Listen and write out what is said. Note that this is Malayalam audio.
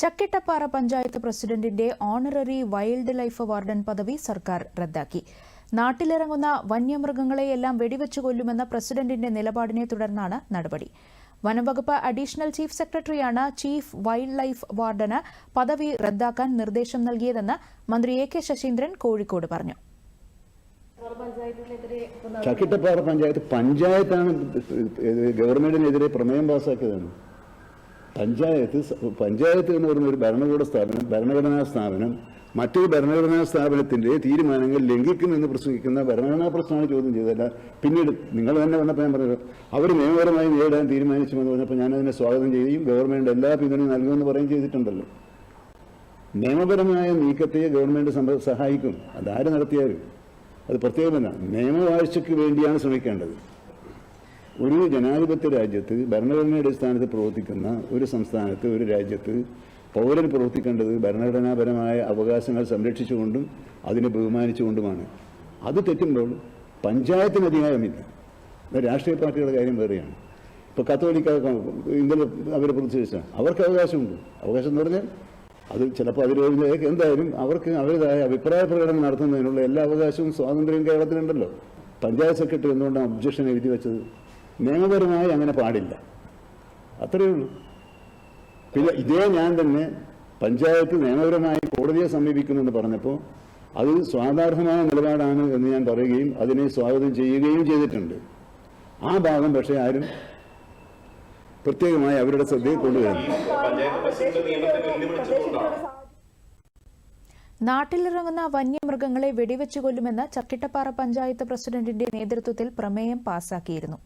ചക്കിട്ടപ്പാറ പഞ്ചായത്ത് പ്രസിഡന്റിന്റെ ഓണററി വൈൽഡ് ലൈഫ് വാർഡൻ പദവി സർക്കാർ റദ്ദാക്കി. നാട്ടിലിറങ്ങുന്ന വന്യമൃഗങ്ങളെയെല്ലാം വെടിവെച്ചു കൊല്ലുമെന്ന പ്രസിഡന്റിന്റെ നിലപാടിനെ തുടർന്നാണ് നടപടി. വനംവകുപ്പ് അഡീഷണൽ ചീഫ് സെക്രട്ടറിയാണ് ചീഫ് വൈൽഡ് ലൈഫ് വാർഡന് പദവി റദ്ദാക്കാൻ നിർദ്ദേശം നൽകിയതെന്ന് മന്ത്രി എ കെ ശശീന്ദ്രൻ കോഴിക്കോട് പറഞ്ഞു. ചക്കിട്ടപ്പാറ പഞ്ചായത്ത് പഞ്ചായത്താണ് ഗവൺമെന്റിനെതിരെ പ്രമേയം പാസ്സാക്കിയതാണ് പഞ്ചായത്ത് പഞ്ചായത്ത് എന്ന് പറയുന്ന ഒരു ഭരണകൂട സ്ഥാപനം ഭരണഘടനാ സ്ഥാപനം മറ്റൊരു ഭരണഘടനാ സ്ഥാപനത്തിന്റെ തീരുമാനങ്ങൾ ലംഘിക്കുമെന്ന് പ്രസംഗിക്കുന്ന ഭരണഘടനാ പ്രശ്നമാണ് ചോദ്യം ചെയ്തതല്ല. പിന്നീട് നിങ്ങൾ തന്നെ വന്നപ്പോൾ ഞാൻ പറഞ്ഞു അവർ നിയമപരമായി നേരിടാൻ തീരുമാനിച്ചുവെന്ന് പറഞ്ഞപ്പോൾ ഞാനതിനെ സ്വാഗതം ചെയ്യുകയും ഗവൺമെന്റ് എല്ലാ പിന്തുണയും നൽകുമെന്ന് പറയുകയും ചെയ്തിട്ടുണ്ടല്ലോ. നിയമപരമായ നീക്കത്തെ ഗവൺമെന്റ് സഹായിക്കും. അതാര് നടത്തിയാലും. അത് പ്രത്യേകമല്ല നിയമവാഴ്ചയ്ക്ക് വേണ്ടിയാണ് ശ്രമിക്കേണ്ടത്. ഒരു ജനാധിപത്യ രാജ്യത്ത് ഭരണഘടനയുടെ അടിസ്ഥാനത്തിൽ പ്രവർത്തിക്കുന്ന ഒരു സംസ്ഥാനത്ത് ഒരു രാജ്യത്ത് പൗരൻ പ്രവർത്തിക്കേണ്ടത് ഭരണഘടനാപരമായ അവകാശങ്ങൾ സംരക്ഷിച്ചുകൊണ്ടും അതിനെ ബഹുമാനിച്ചുകൊണ്ടുമാണ്. അത് തെറ്റുമ്പോൾ പഞ്ചായത്തിന് അധികാരമില്ല. രാഷ്ട്രീയ പാർട്ടികളുടെ കാര്യം വേറെയാണ്. ഇപ്പോൾ കത്തോലിക്ക ഇന്നലെ അവരെ പ്രതിഷേധിച്ച അവർക്ക് അവകാശമുണ്ട്. അവകാശം എന്ന് പറഞ്ഞാൽ അത് ചിലപ്പോൾ അതിൽ എന്തായാലും അവർക്ക് അവരുടേതായ അഭിപ്രായ പ്രകടനം നടത്തുന്നതിനുള്ള എല്ലാ അവകാശവും സ്വാതന്ത്ര്യം കേരളത്തിലുണ്ടല്ലോ. പഞ്ചായത്ത് സെക്രട്ടറി എന്തുകൊണ്ടാണ് ഒബ്ജക്ഷൻ എഴുതി വെച്ചത്? നിയമപരമായി അങ്ങനെ പാടില്ല. അത്രയേ ഉള്ളൂ. പിന്നെ ഇതേ ഞാൻ തന്നെ പഞ്ചായത്ത് നിയമപരമായി കോടതിയെ സമീപിക്കുമെന്ന് പറഞ്ഞപ്പോൾ അത് സ്വാഗതാർഹമായ നിലപാടാണ് എന്ന് ഞാൻ പറയുകയും അതിനെ സ്വാഗതം ചെയ്യുകയും ചെയ്തിട്ടുണ്ട്. ആ ഭാഗം പക്ഷേ ആരും പ്രത്യേകമായി അവരുടെ ശ്രദ്ധയിൽ കൊണ്ടുവരുന്നു നാട്ടിലിറങ്ങുന്ന വന്യമൃഗങ്ങളെ വെടിവെച്ചു കൊല്ലുമെന്ന് ചക്കിട്ടപ്പാറ പഞ്ചായത്ത് പ്രസിഡന്റിന്റെ നേതൃത്വത്തിൽ പ്രമേയം പാസാക്കിയിരുന്നു.